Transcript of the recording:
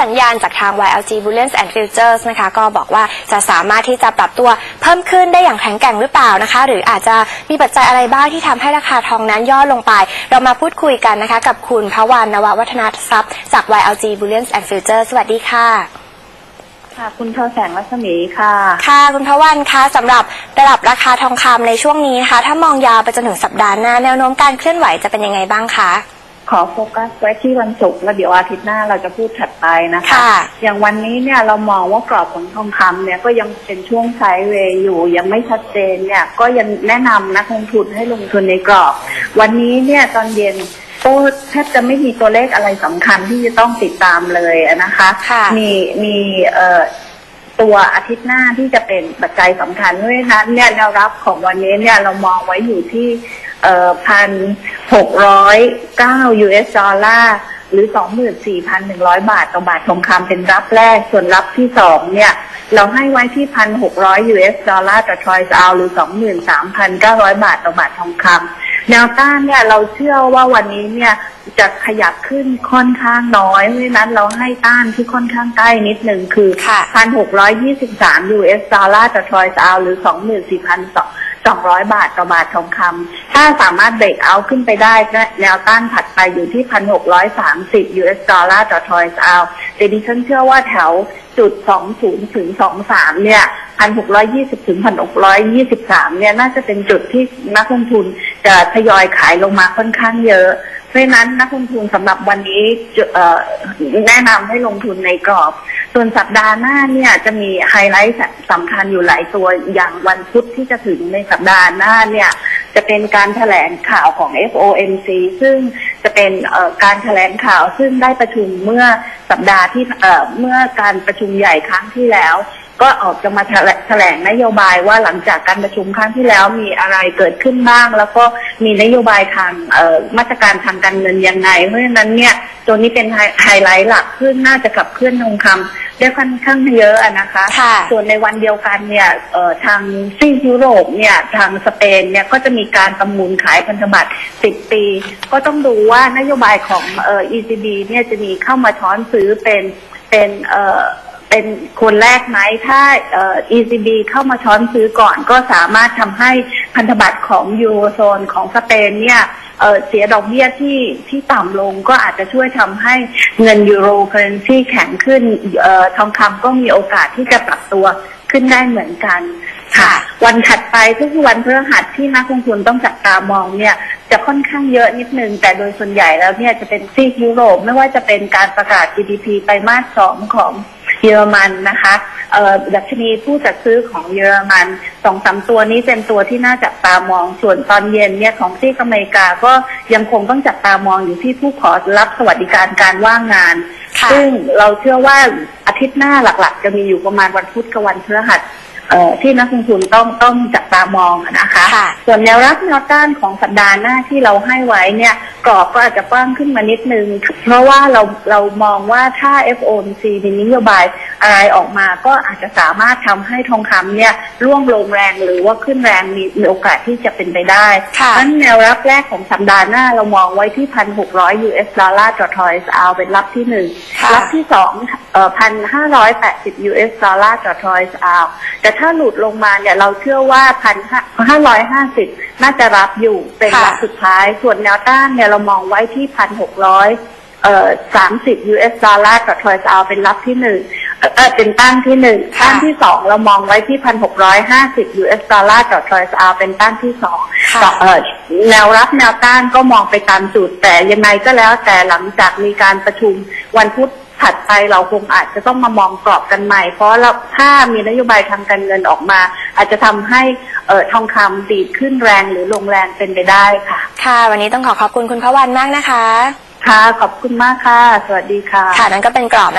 สัญญาณจากทาง YLG Bullion and Futures นะคะ ก็บอกว่าจะสามารถที่จะปรับตัวเพิ่มขึ้นได้อย่างแข็งแกร่งหรือเปล่านะคะ หรืออาจจะมีปัจจัยอะไรบ้างที่ทำให้ราคาทองนั้นย่อลงไป เรามาพูดคุยกันนะคะ กับคุณพวันนววัฒนทรัพย์จาก YLG Bullion and Futures สวัสดีค่ะ ค่ะ คุณทอแสงรัศมีค่ะ ค่ะคุณพวันคะสำหรับระดับราคาทองคำในช่วงนี้นะคะ ถ้ามองยาวไปจนถึงสัปดาห์หน้าแนวโน้มการเคลื่อนไหวจะเป็นยังไงบ้างคะ ขอโฟกัสไว้ที่วันศุกร์แล้วเดี๋ยวอาทิตย์หน้าเราจะพูดถัดไปนะคะค่ะอย่างวันนี้เนี่ยเรามองว่ากรอบของทองคำเนี่ยก็ยังเป็นช่วงไซด์เวย์อยู่ ยังไม่ชัดเจนเนี่ยก็ยังแนะนำนักลงทุนให้ลงทุนในกรอบ วันนี้เนี่ยตอนเย็นก็แทบจะไม่มีตัวเลขอะไรสำคัญที่จะต้องติดตามเลยนะคะค่ะมีมีเอ่อตัวอาทิตย์หน้าที่จะเป็นปัจจัยสำคัญด้วยนะเนี่ยแนวรับของวันนี้เนี่ยเรามองไว้อยู่ที่เอ่อพัน หกร้อยเก้า US ดอลลาร์หรือสองหมื่นสี่พันหนึ่งร้อยบาทต่อบาททองคำเป็นรับแรก ส่วนรับที่สองเนี่ย เราให้ไว้ที่พันหกร้อย US ดอลลาร์ต่อทรอยส์เอาหรือสองหมื่นสามพันเก้าร้อยบาทต่อบาททองคำแนวต้านเนี่ยเราเชื่อว่าวันนี้เนี่ยจะขยับขึ้นค่อนข้างน้อยเพราะฉะนั้นเราให้ต้านที่ค่อนข้างใกล้นิดหนึ่งคือค่ะพันหกร้อยยี่สิบสาม US ดอลลาร์ต่อทรอยส์เอาหรือส องหมื่นสี่พันสองร้อยบาทต่อบาททองคำถ้าสามารถเบรกเอาขึ้นไปได้ แนวต้านถัดไปอยู่ที่พันหกร้อยสามสิบ US ดอลลาร์ต่อทรอยส์เอาแต่ดิฉันเชื่อว่าแถวจุดสองศูนย์ถึงสองสามเนี่ยพันหกร้อยยี่สิบถึงพันหกร้อยยี่สิบสามเนี่ย น่าจะเป็นจุดที่นักลงทุนจะทยอยขายลงมาค่อนข้างเยอะ เพราะฉะนั้นนักลงทุนสำหรับวันนี้แนะนำให้ลงทุนในกรอบ ส่วนสัปดาห์หน้าเนี่ยจะมีไฮไลท์สำคัญอยู่หลายตัวอย่างวันพุธที่จะถึงในสัปดาห์หน้าเนี่ยจะเป็นการแถลงข่าวของ FOMC ซึ่งจะเป็นการแถลงข่าวซึ่งได้ประชุมเมื่อสัปดาห์ที่เมื่อการประชุมใหญ่ครั้งที่แล้ว ก็ออกจะมาแถลแถลงนโยบายว่าหลังจากการประชุมครั้งที่แล้วมีอะไรเกิดขึ้นบ้าง แล้วก็มีนโยบายทางเอ่อมาตรการทางการเงินยังไง เพราะฉะนั้นเนี่ยตัวนี้เป็นไฮไฮไลท์หลักขึ้นน่าจะขับเคลื่อนทองคำได้ค่อนข้างเยอะอะนะคะค่ะส่วนในวันเดียวกันเนี่ยเอ่อทางซีกยุโรปเนี่ยทางสเปนเนี่ยก็จะมีการประมูลขายพันธบัตร 10 ปี ก็ต้องดูว่านโยบายของเอ่อ ECB เนี่ยจะมีเข้ามาช้อนซื้อเป็นเป็นเอ่อ เป็นคนแรกไหมถ้าเอ่อ ECB เข้ามาช้อนซื้อก่อนก็สามารถทำให้พันธบัตรของยูโรโซนของสเปนเนี่ยเอ่อเสียดอกเบี้ยที่ที่ต่ำลงก็อาจจะช่วยทำให้เงินยูโรเคอเรนซีแข็งขึ้นเอ่อทองคำก็มีโอกาสที่จะปรับตัวขึ้นได้เหมือนกันค่ะวันถัดไปก็คือวันพฤหัสที่นักลงทุนต้องจับตามองเนี่ยจะค่อนข้างเยอะนิดนึง แต่โดยส่วนใหญ่แล้วเนี่ยจะเป็นซีกยุโรปไม่ว่าจะเป็นการประกาศ GDP ไตรมาสสองของ เยอรมันนะคะเอ่อดัชนีผู้จัดซื้อของเยอรมันสองสามตัวนี้เป็นตัวที่น่าจับตามอง ส่วนตอนเย็นเนี่ยของซีกอเมริกาก็ยังคงต้องจับตามองอยู่ที่ผู้ขอรับสวัสดิการการว่างงานค่ะซึ่งเราเชื่อว่าอาทิตย์หน้าหลักๆ จะมีอยู่ประมาณวันพุธกับวันพฤหัสเอ่อ ที่นักลงทุนต้องต้องจับตามองอะนะคะค่ะส่วนแนวรับแนวต้านของสัปดาห์หน้าที่เราให้ไว้เนี่ยกรอบก็อาจจะกว้างขึ้นมานิดนึง เพราะว่าเราเรามองว่าถ้า FOMC มีนโยบาย อะไรออกมาก็อาจจะสามารถทำให้ทองคำเนี่ยร่วงลงแรงหรือว่าขึ้นแรงมีมีโอกาสที่จะเป็นไปได้ค่ะเพราะฉะนั้นแนวรับแรกของสัปดาห์หน้าเรามองไว้ที่พันหกร้อย US ดอลลาร์ต่อทอยส์เอาเป็นรับที่หนึ่งค่ะรับที่สองเอ่อพันห้าร้อยแปดสิบ US ดอลลาร์ต่อทอยส์เอาแต่ถ้าหลุดลงมาเนี่ยเราเชื่อว่าพันห้าร้อยห้าสิบน่าจะรับอยู่เป็นค่ะรับสุดท้ายส่วนแนวต้านเนี่ยเรามองไว้ที่พันหกร้อยเอ่อสามสิบ US ดอลลาร์ต่อทอยส์เอาเป็นรับที่หนึ่ง เอ่อเอ่อเป็นต้านที่หนึ่งค่ะต้านที่สองเรามองไว้ที่พันหกร้อยห้าสิบ US ดอลลาร์ต่อทอยส์เอาเป็นต้านที่สองค่ะต่อเอ่อแนวรับแนวต้านก็มองไปตามจุดแต่ยังไงก็แล้วแต่หลังจากมีการประชุมวันพุธถัดไปเราคงอาจจะต้องมามองกรอบกันใหม่ เพราะเราถ้ามีนโยบายทางการเงินออกมา อาจจะทำให้เอ่อทองคำดีดขึ้นแรงหรือลงแรงเป็นไปได้ค่ะ ค่ะ วันนี้ต้องขอขอบคุณคุณพวันมากนะคะ ค่ะ ขอบคุณมากค่ะ สวัสดีค่ะ ค่ะนั่นก็เป็นกรอบนะคะ